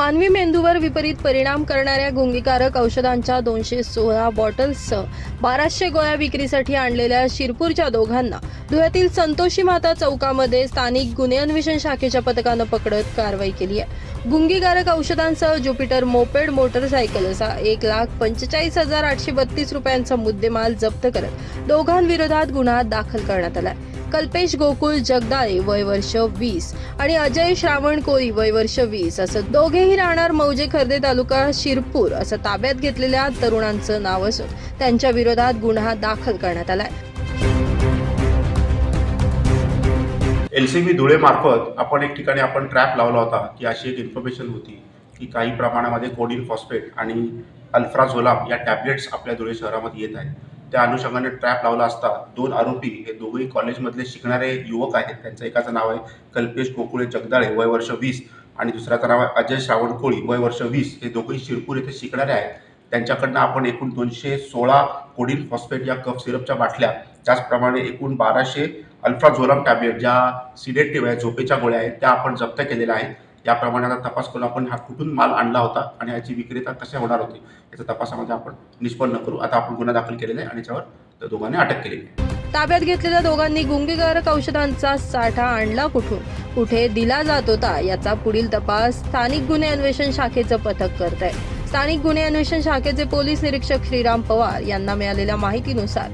मानवी मेंदूवर विपरीत परिणाम करणाऱ्या गुंगीकारक औषधांच्या दोनशे सोळा बॉटल्ससह बाराशे गोळ्या विक्रीसाठी आणलेल्या शिरपूरच्या दोघांना धुळ्यातील संतोषी माता चौकामध्ये स्थानिक गुन्हे अन्वेषण शाखेच्या पथकानं पकडत कारवाई केली आहे. गुंगीकारक औषधांसह ज्युपिटर मोपेड मोटरसायकल असा एक लाख पंचेचाळीस हजार आठशे बत्तीस रुपयांचा मुद्देमाल जप्त करत दोघांविरोधात गुन्हा दाखल करण्यात आला आहे. कल्पेश गोकुळ जगदाळे वय वर्ष वीस आणि अजय श्रावण कोळी वय वर्ष वीस असं दोघेही राहणार मौजे खर्दे तालुका शिरपूर असं ताब्यात घेतलेल्या तरुणांचं नाव असून त्यांच्या विरोधात गुन्हा दाखल करण्यात आलाय. एल सी बी धुळेमार्फत आपण एक ठिकाणी आपण ट्रॅप लावला होता की अशी एक इन्फॉर्मेशन होती की काही प्रमाणामध्ये कोडिन फॉस्फेट आणि अल्फ्राझोलाम या टॅबलेट्स आपल्या धुळे शहरामध्ये येत आहेत. त्या अनुषंगाने ट्रॅप लावला असता दोन आरोपी हे दोघेही कॉलेजमधले शिकणारे युवक आहेत. त्यांचं एकाचं नाव आहे कल्पेश गोकुळे जगदाळे वय वर्ष वीस. आणि दुसऱ्याचं नाव आहे अजय श्रावण कोळी वय वर्ष वीस. हे दोघेही शिरपूर येथे शिकणारे आहेत. त्यांच्याकडनं आपण एकूण दोनशे सोळा कोडिन फॉस्फेट या कफ सिरपच्या बाटल्या त्याचप्रमाणे एकूण बाराशे अल्फ्राझोलम टॅबलेट ज्या सिडेटिव्ह आहे झोपेच्या गोळ्या आहेत त्या आपण जप्त केलेल्या आहेत. या प्रमाणात तपास करून आपण हा कुठून माल आणला होता आणि याची विक्रेता कशा होणार होती याचा तपासामध्ये आपण निष्पन्न करू. आता आपण गुन्हा दाखल केलेला आहे आणि याच्यावर त्या दोघांनी अटक केलेली आहे. ताब्यात घेतलेल्या दोघांनी गुंगीकारक औषधांचा साठा आणला कुठून? कुठे दिला जात होता? याचा पुढील तपास स्थानिक गुन्हे अन्वेषण शाखेचं पथक करत आहे स्थानिक गुन्हे अन्वेषण शाखेचे पोलीस निरीक्षक श्रीराम पवार यांना मिळालेल्या माहितीनुसार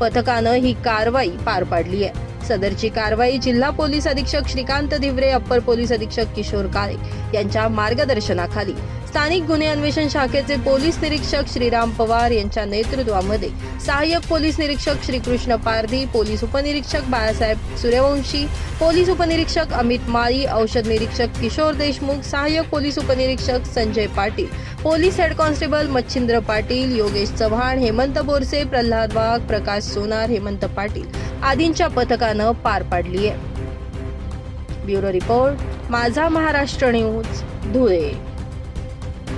पथकानं ही कारवाई पार पाडली आहे. सदरची कारवाई जिल्हा पोलीस अधीक्षक श्रीकांत धिवरे अप्पर पोलीस अधीक्षक किशोर काळे यांच्या मार्गदर्शनाखाली. स्थानिक गुन्हे अन्वेषण शाखेचे पोलीस निरीक्षक श्रीराम पवार यांच्या नेतृत्वामध्ये सहाय्यक पोलीस निरीक्षक श्रीकृष्ण पारधी पोलीस उपनिरीक्षक बाळासाहेब सूर्यवंशी पोलीस उपनिरीक्षक अमित माळी औषध निरीक्षक किशोर देशमुख सहाय्यक पोलीस उपनिरीक्षक Sanjay Patil police head constable Machhindra Patil Yogesh Chavan Hemant Borse Pralhad Wagh Prakash Sonar Hemant Patil आदींच्या पथकानं पार पाडली आहे ब्युरो रिपोर्ट माझा महाराष्ट्र न्यूज धुळे.